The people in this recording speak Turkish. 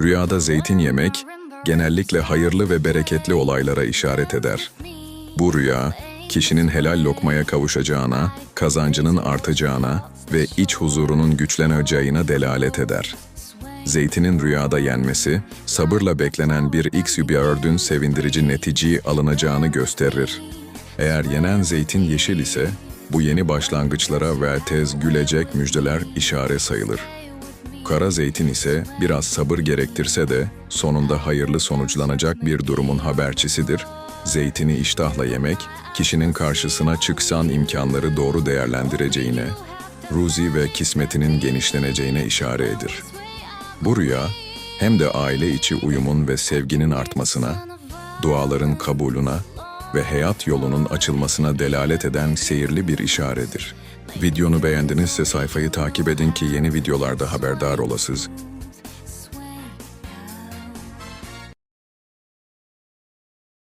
Rüyada zeytin yemek genellikle hayırlı ve bereketli olaylara işaret eder. Bu rüya, kişinin helal lokmaya kavuşacağına, kazancının artacağına ve iç huzurunun güçleneceğine delalet eder. Zeytinin rüyada yenmesi, sabırla beklenen bir x ördün sevindirici neticeyi alınacağını gösterir. Eğer yenen zeytin yeşil ise, bu yeni başlangıçlara ve tez gülecek müjdeler işare sayılır. Kara zeytin ise biraz sabır gerektirse de sonunda hayırlı sonuçlanacak bir durumun habercisidir. Zeytini iştahla yemek, kişinin karşısına çıksan imkanları doğru değerlendireceğine, ruzi ve kismetinin genişleneceğine işaretir. Bu rüya, hem de aile içi uyumun ve sevginin artmasına, duaların kabuluna ve hayat yolunun açılmasına delalet eden seyirli bir işaredir. Videonu beğendinizse sayfayı takip edin ki yeni videolarda haberdar olasınız.